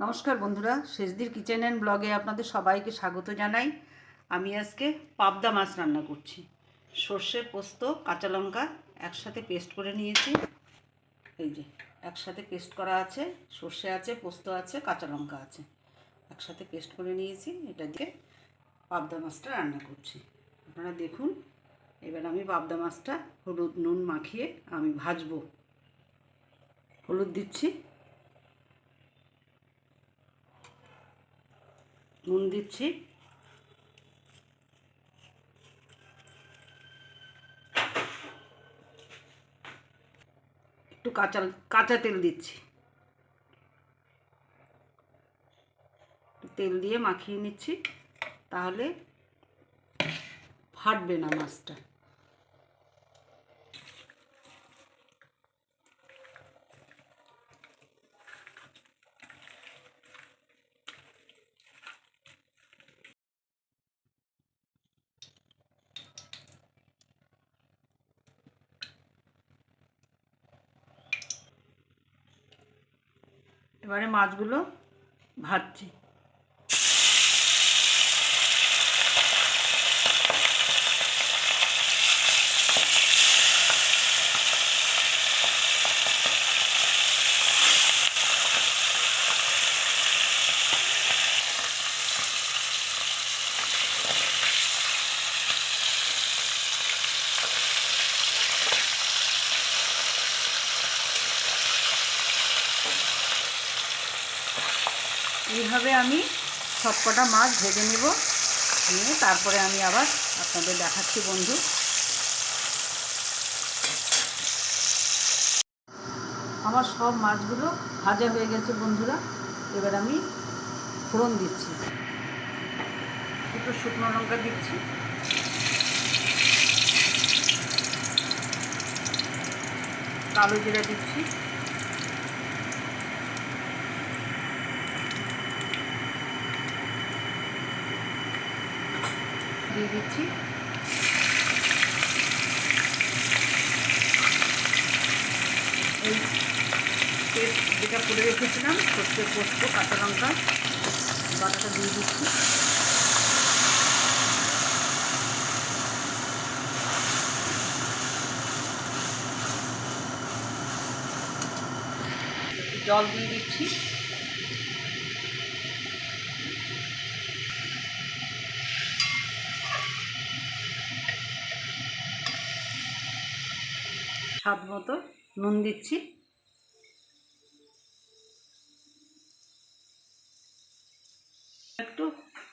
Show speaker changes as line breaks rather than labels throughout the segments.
নমস্কার বন্ধুরা, শেষদির kitchen and ব্লগে আপনাদের সবাইকে স্বাগত জানাই। আমি আজকে পাবদা মাছ রান্না করছি। সর্ষে, পোস্ত, কাঁচা লঙ্কা একসাথে পেস্ট করে নিয়েছি। এই যে, একসাথে পেস্ট করা আছে, সর্ষে আছে, পোস্ত আছে, কাঁচা লঙ্কা আছে। একসাথে পেস্ট করে নিয়েছি, এটা দিয়ে পাবদা মাছটা রান্না করছি। আপনারা দেখুন, এবার আমি পাবদা মাছটা হলুদ নুন মাখিয়ে আমি ভাজবো। হলুদ দিচ্ছি। নুন দিচ্ছি। একটু কাঁচা কাঁচা তেল দিচ্ছি। তেল দিয়ে মাখিয়ে নিচ্ছি, তাহলে ফাটবে না মাছটা। এবারে মাছগুলো ভাজছি। এইভাবে আমি সবকটা মাছ ভেজে নেব। নিয়ে তারপরে আমি আবার আপনাদের দেখাচ্ছি বন্ধু। আমার সব মাছগুলো ভাজা হয়ে গেছে বন্ধুরা। এবার আমি ফোড়ন দিচ্ছি। দুটো শুকনো লঙ্কা দিচ্ছি। কালো জিরা দিচ্ছি। দিয়ে দিচ্ছি। যেটা করে রেখেছিলাম, সর্ষে পোস্ত, কাঁচা লঙ্কা, বাটাটা দিয়ে দিচ্ছি। জল দিয়ে দিচ্ছি। স্বাদ মতো নুন দিচ্ছি। একটু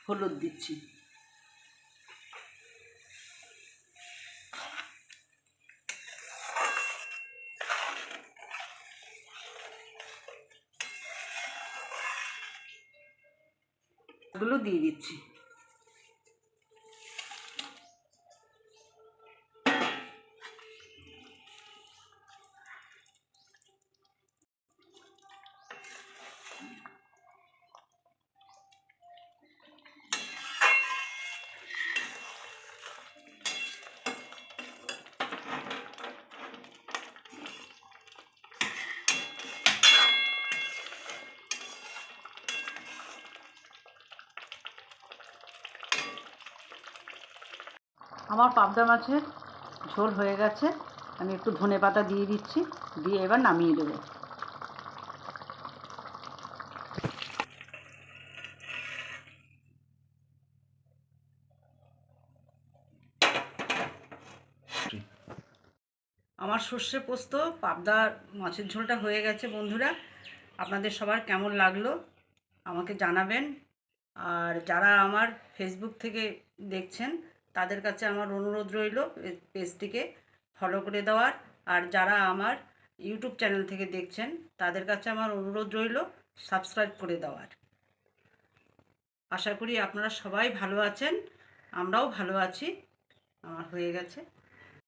হলুদ দিচ্ছি। গুলো দিয়ে দিচ্ছি। আমার পাবদা মাছের ঝোল হয়ে গেছে। আমি একটু ধনে পাতা দিয়ে দিচ্ছি, দিয়ে এবার নামিয়ে দেবো। আমার সর্ষে পোস্ত, পাবদার মাছের ঝোলটা হয়ে গেছে বন্ধুরা। আপনাদের সবার কেমন লাগল আমাকে জানাবেন। আর যারা আমার ফেসবুক থেকে দেখছেন তাদের কাছে আমার অনুরোধ রইল পেজটিকে ফলো করে দেওয়ার। আর যারা আমার ইউটিউব চ্যানেল থেকে দেখছেন, তাদের কাছে আমার অনুরোধ রইল সাবস্ক্রাইব করে দেওয়ার। আশা করি আপনারা সবাই ভালো আছেন, আমরাও ভালো আছি, আমার হয়ে গেছে।